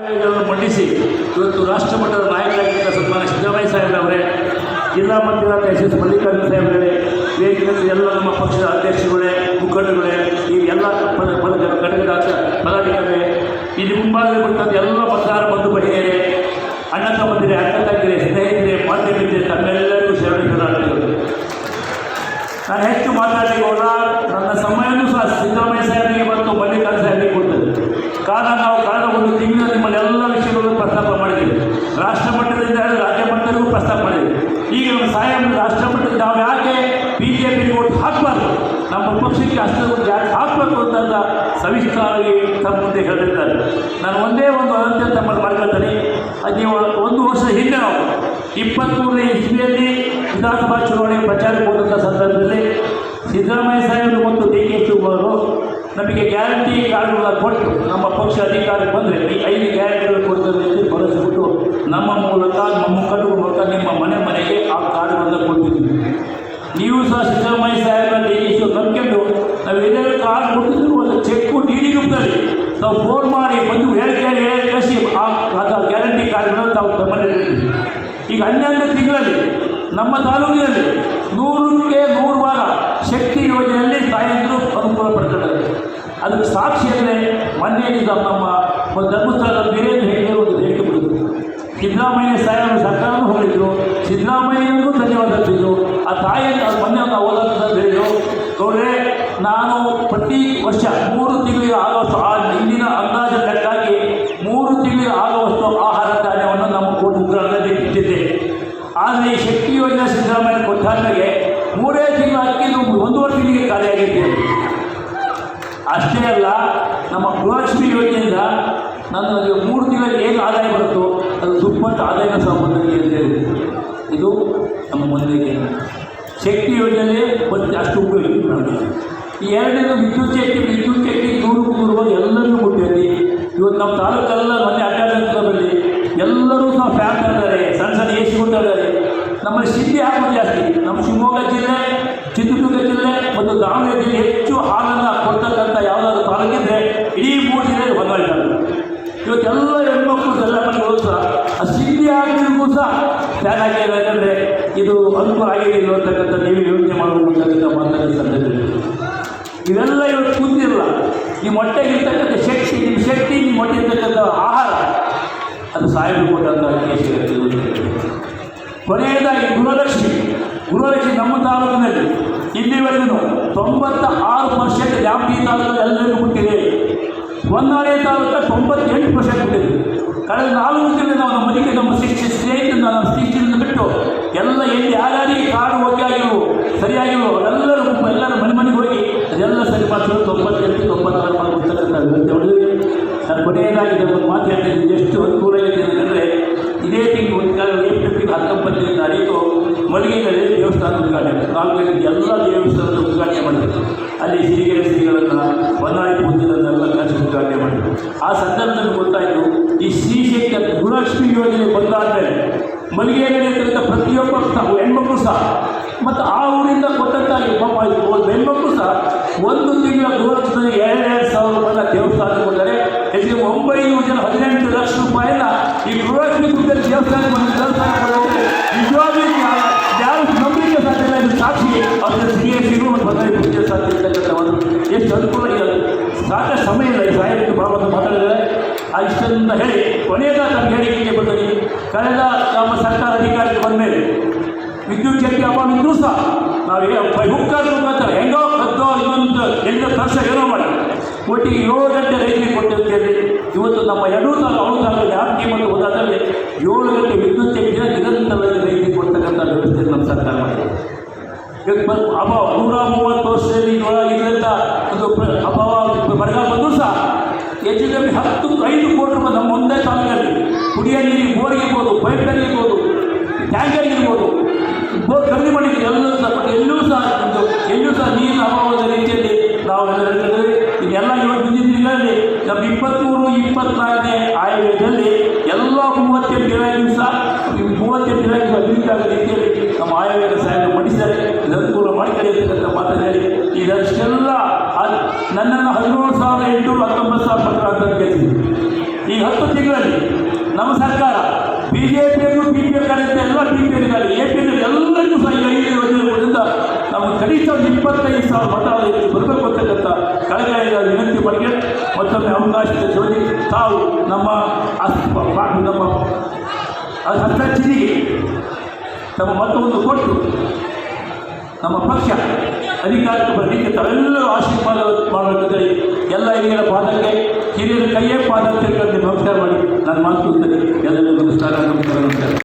ಮಂಡಿಸಿ ಇವತ್ತು ರಾಷ್ಟ್ರ ಮಟ್ಟದ ನಾಯಕರಾಗಿದ್ದ ಸನ್ಮಾನ ಸಿದ್ದರಾಮಯ್ಯ ಸಾಹೇಬ್ರವರೇ, ಜಿಲ್ಲಾ ಮಟ್ಟದ ಎಸ್ ಎಸ್ ಮಲ್ಲಿಕಾರ್ಜುನ ಸಾಹೇಬ್ರೇ ವೇದಿಕೆಯಲ್ಲಿ ಎಲ್ಲ ನಮ್ಮ ಪಕ್ಷದ ಅಧ್ಯಕ್ಷರುಗಳೇ ಮುಖಂಡಗಳೇ ಈ ಎಲ್ಲ ಘಟಕದ ಪದಾಧಿಕಾರಿಗಳೇ, ಇಲ್ಲಿ ಮುಂಭಾಗದಲ್ಲಿ ಬಂದಂಥ ಎಲ್ಲ ಮತದಾರ ಬಂಧು ಬಹಿರೇ ಅಣ್ಣ ತಮ್ಮಂದಿರೆ, ಅಕ್ಕ ತಂಗಿರೆ, ಸ್ನೇಹಿತರೆ ಮಾಧ್ಯಮಿತರೆ ತಮ್ಮೆಲ್ಲರಿಗೂ ಶರಣಾರ್ಥಿಗಳು. ನಾನು ಹೆಚ್ಚು ಮಾತಾಡಲಿಕ್ಕೆ ಹೋದ ನನ್ನ ಸಮಯನೂ ಸಹ ಸಿದ್ದರಾಮಯ್ಯ ಸಾಹೇಬರಿಗೆ ಮತ್ತು ಮಲ್ಲಿಕಾರ್ಜುನ ಸಾಹೇಬರಿಗೆ ಕೊಡ್ತದೆ ಕಾರಣ ನಾವು ಕಳೆದ ಒಂದು ತಿಂಗಳ ನಿಮ್ಮಲ್ಲಿ ಎಲ್ಲ ವಿಷಯಗಳನ್ನು ಪ್ರಸ್ತಾಪ ಮಾಡಿದ್ದೀವಿ ರಾಷ್ಟ್ರ ಮಟ್ಟದಿಂದ ಹಿಡಿದು ರಾಜ್ಯ ಮಟ್ಟದಲ್ಲೂ ಪ್ರಸ್ತಾಪ ಮಾಡಿದ್ದೀವಿ ಈಗ ನಮ್ಮ ಸಾಹೇಬ್ ರಾಷ್ಟ್ರ ಮಟ್ಟದಲ್ಲಿ ನಾವು ಯಾಕೆ ಬಿ ಜೆ ಪಿ ಓಟ್ ಹಾಕಬಾರ್ದು ನಮ್ಮ ಪಕ್ಷಕ್ಕೆ ಅಷ್ಟೊಂದು ಜಾಸ್ತಿ ಹಾಕಬೇಕು ಅಂತ ಸವಿಸ್ತಾರವಾಗಿ ತಮ್ಮ ಮುಂದೆ ಹೇಳಿರ್ತಾರೆ. ನಾನು ಒಂದೇ ಒಂದು ಅನಂತ ತಮ್ಮಲ್ಲಿ ಮಾಡ್ಕೊಳ್ತೀನಿ. ಅದು ನೀವು ಒಂದು ವರ್ಷ ಹಿಂದೆ ನಾವು ಇಪ್ಪತ್ತ್ಮೂರನೇ ಇಸ್ವಿಯಲ್ಲಿ ವಿಧಾನಸಭಾ ಚುನಾವಣೆ ಪ್ರಚಾರಕ್ಕೆ ಹೋದಂಥ ಸಂದರ್ಭದಲ್ಲಿ ಸಿದ್ದರಾಮಯ್ಯ ಸಾಹೇಬರು ಮತ್ತು ಡಿ ಕೆ ಶಿವಕುಮಾರ್ ನಮಗೆ ಗ್ಯಾರಂಟಿ ಕಾರ್ಡ್ಗಳನ್ನ ಕೊಟ್ಟು ನಮ್ಮ ಪಕ್ಷ ಅಧಿಕಾರಕ್ಕೆ ಬಂದರೆ ಈ ಐದು ಗ್ಯಾರಂಟಿಗಳು ಕೊಡ್ತದೆ ಬಳಸಿಬಿಟ್ಟು ನಮ್ಮ ಮೂಲಕ ನಮ್ಮ ಮುಖಂಡರ ಮೂಲಕ ನಿಮ್ಮ ಮನೆ ಮನೆಗೆ ಆ ಕಾರ್ಡ್ಗಳನ್ನು ಕೊಟ್ಟಿದ್ವಿ ನೀವು ಸಹ ಸಿದ್ದರಾಮಯ್ಯ ಸಾಹೇಬರ ಡಿ ಕೆ ಶಿವ ನಂಬಿಕೊಂಡು ನಾವು ಎಲ್ಲರೂ ಕಾರ್ಡ್ ಕೊಟ್ಟಿದ್ರು ಒಂದು ಚೆಕ್ಕು ಡಿ ಡಿ ರೂಪದಲ್ಲಿ ನಾವು ಫೋನ್ ಮಾಡಿ ಬಂದು ಕೇಳಿ ಹೇಳಿ ಕಳಿಸಿ, ಆ ಗ್ಯಾರಂಟಿ ಕಾರ್ಡ್ಗಳನ್ನು ತಾವು ತಮ್ಮಲ್ಲಿ ಈಗ ಹನ್ನೆರಡು ತಿಂಗಳಲ್ಲಿ, ನಮ್ಮ ತಾಲೂಕಿನಲ್ಲಿ ನೂರಕ್ಕೆ ನೂರು ಭಾಗ ಶಕ್ತಿ ಯೋಜನೆಯಲ್ಲಿ ತಾಯಂದಿರು ಅನುಕೂಲ ಪಡ್ತಾರೆ ಅದಕ್ಕೆ ಸಾಕ್ಷಿ ಅಂದರೆ ಮೊನ್ನೆ ನಮ್ಮ ಧರ್ಮಸ್ಥಳದ ವೀರೇಂದ್ರ ಹೆಗ್ಡೆ ಒಂದು ಹೇಳಿಕೆ ಬಿಡಿದ್ರು ಸಿದ್ದರಾಮಯ್ಯ ಸಾಹೇಬರು ಸರ್ಕಾರನೂ ಹೊಗಳಿದ್ರು ಸಿದ್ದರಾಮಯ್ಯನಿಗೂ ಧನ್ಯವಾದ ಆ ತಾಯಿಯನ್ನು ಮೊನ್ನೆ ಒಂದು ನೋಡ್ರೆ ನಾನು ಪ್ರತಿ ವರ್ಷ ಮೂರು ತಿಂಗಳಿಗೆ ಆಗುವಷ್ಟು ಆ ಹಿಂದಿನ ಅಂದಾಜು ಲೆಕ್ಕಾಗಿ ಮೂರು ತಿಂಗಳಿಗೆ ಆಗುವಷ್ಟು ಆಹಾರ ಧಾನ್ಯವನ್ನು ನಮ್ಮ ಕುಟುಂಬಗಳಲ್ಲಿ ಬಿಟ್ಟಿದ್ದೆ ಆದರೆ ಈ ಶಕ್ತಿ ಯೋಜನೆ ಸಿದ್ದರಾಮಯ್ಯ ಕೊಟ್ಟಾದ್ಮೇಲೆ ಮೂರೇ ತಿಂಗಳು ಒಂದು ಒಂದೂವರೆ ತಿಂಗಳಿಗೆ ಖಾಲಿಯಾಗಿದ್ದೆ ಅಷ್ಟೇ ಅಲ್ಲ, ನಮ್ಮ ಗೃಹಲಕ್ಷ್ಮಿ ಯೋಜನೆಯಿಂದ ನನಗೆ ಮೂರು ತಿಂಗಳಲ್ಲಿ ಏನು ಆದಾಯ ಬರುತ್ತೋ ಅದು ದುಪ್ಪಟ್ಟು ಆದಾಯ ಸಂಬಂಧ ಇದು ನಮ್ಮ ಮುಂದೆ ಶಕ್ತಿ ಯೋಜನೆ ಅಷ್ಟು ಉಪಯೋಗ ಎರಡನೇದು ವಿದ್ಯುತ್ ಶಕ್ತಿ ವಿದ್ಯುತ್ ಶಕ್ತಿ ನೂರು ನೂರು ಎಲ್ಲರಿಗೂ ಕೊಟ್ಟಿದ್ದೆ ಇವತ್ತು ನಮ್ಮ ತಾಲೂಕೆಲ್ಲ ಮೊನ್ನೆ ಅಡ್ಡಾಡಲ್ಲಿ ಎಲ್ಲರೂ ಸಹ ಫ್ಯಾನ್ ತರ್ತಾರೆ ಸಣ್ಣ ಸಣ್ಣ ಎ ಸಿ ಕೊಡ್ತಾರೆ ನಮ್ಮಲ್ಲಿ ಸಿದ್ಧಿ ಹಾಕೋದು ಜಾಸ್ತಿ. ನಮ್ಮ ಶಿವಮೊಗ್ಗ ಜಿಲ್ಲೆ, ಚಿತ್ರದುರ್ಗ ಜಿಲ್ಲೆ ಮತ್ತು ದಾವಣಗೆರೆ ಜಿಲ್ಲೆ ಹೆಚ್ಚು ಹಾಲನ್ನು ಕೊಡ್ತಕ್ಕಂಥ ಯಾವುದಾದ್ರು ತಾಲೂಕಿದ್ರೆ ಇಡೀ ಮೂರು ಜಿಲ್ಲೆ ಹೊಂದಾಳಿ ತಾಲೂಕು ಇವತ್ತೆಲ್ಲ ಹೆಣ್ಮಕ್ಳು ಎಲ್ಲ ಸಹ ಆ ಸಿದ್ಧಿ ಹಾಕಿದ್ರು ಸಹ ಫ್ಯಾನ್ ಆಗಿಲ್ಲ ಯಾಕಂದರೆ ಇದು ಅನುಕೂಲ ಆಗಿದೆ ಅಂತಕ್ಕಂಥ ನೀವು ಯೋಚನೆ ಮಾಡಬೇಕು ಅಂತಕ್ಕಂಥ ಮಾತಾಡಿ ಸಂದರ್ಭದಲ್ಲಿ. ಇವೆಲ್ಲ ಇವತ್ತು ಕೂತಿರಲ್ಲ ಈ ಮೊಟ್ಟೆಗಿರ್ತಕ್ಕಂಥ ಶಕ್ತಿ, ನಿಮ್ಮ ಶಕ್ತಿ, ನಿಮ್ಮ ಮೊಟ್ಟೆ ಇರ್ತಕ್ಕಂಥ ಆಹಾರ. ಅದು ಸಾಯಿಬು ಕೊಟ್ಟಂಥ ಕೊನೆಯದಾಗಿ ಗೃಹಲಕ್ಷ್ಮಿ ಗೃಹಲಕ್ಷ್ಮಿ ನಮ್ಮ ತಾಲೂಕಿನಲ್ಲಿ ಇಲ್ಲಿವರೆಗೂ ತೊಂಬತ್ತ ಆರು ಪರ್ಸೆಂಟ್ ವ್ಯಾಪ್ತಿ ತಾಲೂಕಲ್ಲಿ ಎಲ್ಲರಿಗೂ ಹುಟ್ಟಿದೆ. ಹೊನ್ನಾಳಿ ತಾಲೂಕ ತೊಂಬತ್ತೆಂಟು ಪರ್ಸೆಂಟ್ ಹುಟ್ಟಿದೆ. ಕಳೆದ ನಾಲ್ಕು ದಿನ ನಾವು ನಮ್ಮ ಮನೆಗೆ ನಮ್ಮ ಶಿಕ್ಷೆ ಸ್ನೇಹಿತರಿಂದ, ನಮ್ಮ ಶಿಕ್ಷೆಯಿಂದ ಬಿಟ್ಟು ಎಲ್ಲ ಎಲ್ಲಿ ಯಾರ್ಯಾರಿಗೆ ಕಾಡು ಹೋಗಿ ಆಗಿರು ಸರಿಯಾಗಿರು ಎಲ್ಲರೂ ಎಲ್ಲರ ಮನೆ ಮನೆಗೆ ಹೋಗಿ ಮಾಡ್ತಾರೆ ತೊಂಬತ್ತೆಂಟು ತೊಂಬತ್ತಾರು ಮಾಡಿ ವ್ಯವಸ್ಥೆ ನಾನು ಕೊನೆಯದಾಗಿ ಮಾತು ಹೇಳ್ತೀನಿ. ಎಷ್ಟು ಅನುಕೂಲ ಇದೆ ಅಂತಂದರೆ, ಇದೇ ತಿಂಗಳು ಒಂದು ಕಾಲ ಏಪ್ರಿಲ್ ಹತ್ತೊಂಬತ್ತನೇ ತಾರೀಕು ಮಳಿಗೆಗಳಲ್ಲಿ ದೇವಸ್ಥಾನ ಉದ್ಘಾಟನೆ ಕಾಂಗ್ರೆಸ್ ಎಲ್ಲ ದೇವಸ್ಥಾನದ ಉದ್ಘಾಟನೆ ಮಾಡಿದ್ರು. ಅಲ್ಲಿ ಸಿರಿಗೆರೆ ಶ್ರೀಗಳನ್ನು ಹೊನ್ನಾಳಿ ಪೂಜೆಗಳನ್ನೆಲ್ಲ ಕರೆಸಿ ಉದ್ಘಾಟನೆ ಮಾಡಿದ್ರು. ಆ ಸಂದರ್ಭದಲ್ಲಿ ಗೊತ್ತಾಯಿತು, ಈ ಶ್ರೀಶಕ್ತಿ ಗುಣಲಕ್ಷ್ಮಿ ಯೋಜನೆ ಬಂದಾದಮೇಲೆ ಮಲ್ಲಿಗೆಯಲ್ಲಿ ಪ್ರತಿಯೊಬ್ಬರು ಪ್ರತಿಯೊಬ್ಬ ಸಹ ಹೆಣ್ಮಕ್ಳು ಸಹ, ಮತ್ತು ಆ ಊರಿಂದ ಕೊಟ್ಟಂತ ಪಾಪ ಒಂದು ಹೆಣ್ಮಕ್ಳು ಸಹ ಒಂದು ತಿಂಗಳ ಗೃಹಲಕ್ಷ್ಮಿ ಎರಡೆರಡು ಸಾವಿರ ರೂಪಾಯಿನ ದೇವಸ್ಥಾನ ಕೊಟ್ಟರೆ ಹೆಚ್ಚಿಗೆ ಒಂಬೈನೂರು ಜನ ಹದಿನೆಂಟು ಲಕ್ಷ ರೂಪಾಯಿನ ಈ ಗೃಹಲಕ್ಷ್ಮಿ ದುಡ್ಡಲ್ಲಿ ದೇವಸ್ಥಾನ ಬಂದು ದೇವಸ್ಥಾನ ಕೊಡೋಕೆ ನಿಜವಾಗ್ಲೂ ಯಾರು ನಂಬಲಿಕ್ಕೆ ಸಾಧ್ಯ ಇಲ್ಲ ಇದು ಸಾಕ್ಷಿ ಅದರ ಸಿ ಎಸ್ ಸಿಗೂ ಒಂದು ಬದಲಾಗಿ ಪೂಜೆ ಸಾಧ್ಯ ಇರ್ತಕ್ಕಂಥ ಒಂದು ಎಷ್ಟು ಅನುಕೂಲ ಇದೆ ಸಾಕಷ್ಟು ಸಮಯ ಇಲ್ಲ ಈ ಸಾಹಿತ್ಯ ಭಾಗವನ್ನು ಮಾತಾಡಿದರೆ ಆ ಇಷ್ಟನ್ನು ಹೇಳಿ, ಕೊನೆಯದಾಗಿ ನಮ್ಮ ಹೇಳಿಕೆಗೆ ಬರ್ತೀನಿ. ಕಳೆದ ನಮ್ಮ ಸರ್ಕಾರ ಅಧಿಕಾರಕ್ಕೆ ಬಂದ ಮೇಲೆ ವಿದ್ಯುತ್ ಶಕ್ತಿ ಇದ್ರೂ ಸಹ ನಾವು ಹುಕ್ಕಾದ ಮುಖಾಂತರ ಹೆಂಗೋ ಕದ್ದೋ ಇನ್ನೊಂದು ಎಂಟು ವರ್ಷ ಏನೋ ಮಾಡಿ. ಒಟ್ಟಿಗೆ ಏಳು ಗಂಟೆ ರೈತರಿಗೆ ಕೊಟ್ಟಿರ್ತೇವೆ ಇವತ್ತು ನಮ್ಮ ಎರಡೂ ತಾಲ ಅವಳು ತಾಲ ಜಾಸ್ತಿ ಮತ್ತು ಹೋದಾದಲ್ಲಿ ಏಳು ಗಂಟೆ ವಿದ್ಯುತ್ ಶಕ್ತಿಯ ನಿರಂತರವಾಗಿ ರೈತರಿಗೆ ಕೊಡ್ತಕ್ಕಂಥ ವ್ಯವಸ್ಥೆ ನಮ್ಮ ಸರ್ಕಾರ ಮಾಡಿದೆ. ಅಭಾವ ನೂರ ಮೂವತ್ತು ವರ್ಷದಲ್ಲಿ ಇದರಿಂದ ಒಂದು ಅಭಾವ ಬರಗಾಲ ಬಂದರೂ ಸಹ ಹೆಚ್ಚು ಐದು ಕೋಟಿ ರೂಪಾಯಿ ನಮ್ಮ ಒಂದೇ ತಾಲೂಕಲ್ಲಿ ಕುಡಿಯ ನೀರಿಗೆ ಬೋರ್ ಇರ್ಬೋದು ಪೈಪ್ ಲೈನ್ ಇರ್ಬೋದು ಟ್ಯಾಂಕರ್ ಇರ್ಬೋದು, ಬೋರ್ ಖರೀದಿ ಮಾಡಿದ್ದೀವಿ ಎಲ್ಲರೂ ಸಹ, ಎಲ್ಲೂ ಸಹ ಎಲ್ಲೂ ಸಹ ನೀರಿನ ಅಭಾವದ ರೀತಿಯಲ್ಲಿ ನಾವು ಎಲ್ಲ ಇದೆಲ್ಲ ಇವತ್ತು ಮುಂದಿನ ದಿನಗಳಲ್ಲಿ ನಮ್ಮ ಇಪ್ಪತ್ತ್ಮೂರು ಇಪ್ಪತ್ನಾಲ್ಕನೇ ಆಯವ್ಯಯದಲ್ಲಿ ಎಲ್ಲ ಮೂವತ್ತೆಂಟು ಇಲಾಖೆಯೂ ಸಹ ಮೂವತ್ತೆಂಟು ಇಲಾಖೆ ಅಭಿವೃದ್ಧಿ ಆಗೋ ರೀತಿಯಲ್ಲಿ ನಮ್ಮ ಆಯವ್ಯಯ ಸಹಾಯ ಮಾಡಿದ್ದಾರೆ. ಅನುಕೂಲ ಅನುಕೂಲ ಅಂತ ಮಾತನಾಡಿ ಇದಷ್ಟೆಲ್ಲ ನನ್ನನ್ನು ಹದಿನೇಳು ಸಾವಿರದ ಎಂಟುನೂರ ಹತ್ತೊಂಬತ್ತು ಸಾವಿರ ಪತ್ರ ಅಂತ ಕೇಳಿದ್ದೀನಿ ಈ ಹತ್ತು ತಿಂಗಳಲ್ಲಿ ನಮ್ಮ ಸರ್ಕಾರ ಬಿ ಜೆ ಪಿಯಲ್ಲೂ ಬಿ ಪಿ ಎಲ್ ಕಡೆಯಿಂದ ಎಲ್ಲ B P L A P L ಎಲ್ಲರಿಗೂ ಸಹ ಐದು ಯೋಜನೆಗಳಿಂದ ನಾವು ಕನಿಷ್ಠ ಒಂದು ಇಪ್ಪತ್ತೈದು ಸಾವಿರ ಮತ ಬರಬೇಕು ಅಂತಕ್ಕಂಥ ಕಳಕಳಿಯ ವಿನಂತಿ ಬಗ್ಗೆ ಮತ್ತೊಮ್ಮೆ ಅವಕಾಶದ ಜೋಡಿ ತಾವು ನಮ್ಮ ನಮ್ಮ ಹಸ್ತಚಿರಿಗೆ ತಮ್ಮ ಮತವನ್ನು ಕೊಟ್ಟು ನಮ್ಮ ಪಕ್ಷ ಅಧಿಕಾರಕ್ಕೆ ಬರಲಿಕ್ಕೆ ತಾವೆಲ್ಲರೂ ಆಶೀರ್ವಾದ ಮಾಡಬೇಕಂತೇಳಿ ಎಲ್ಲ ಹಿರಿಯರ ಪಾದಕ್ಕೆ ಹಿರಿಯರ ಕೈಯೇ ಪಾದ ತಿರುಗಂತೆ ನಮಸ್ಕಾರ ಮಾಡಿ. ನಾನು ಮಾತು ಎಲ್ಲರಿಗೂ ನಮಸ್ಕಾರ. ನಮಸ್ಕಾರ. ನಮಸ್ಕಾರ.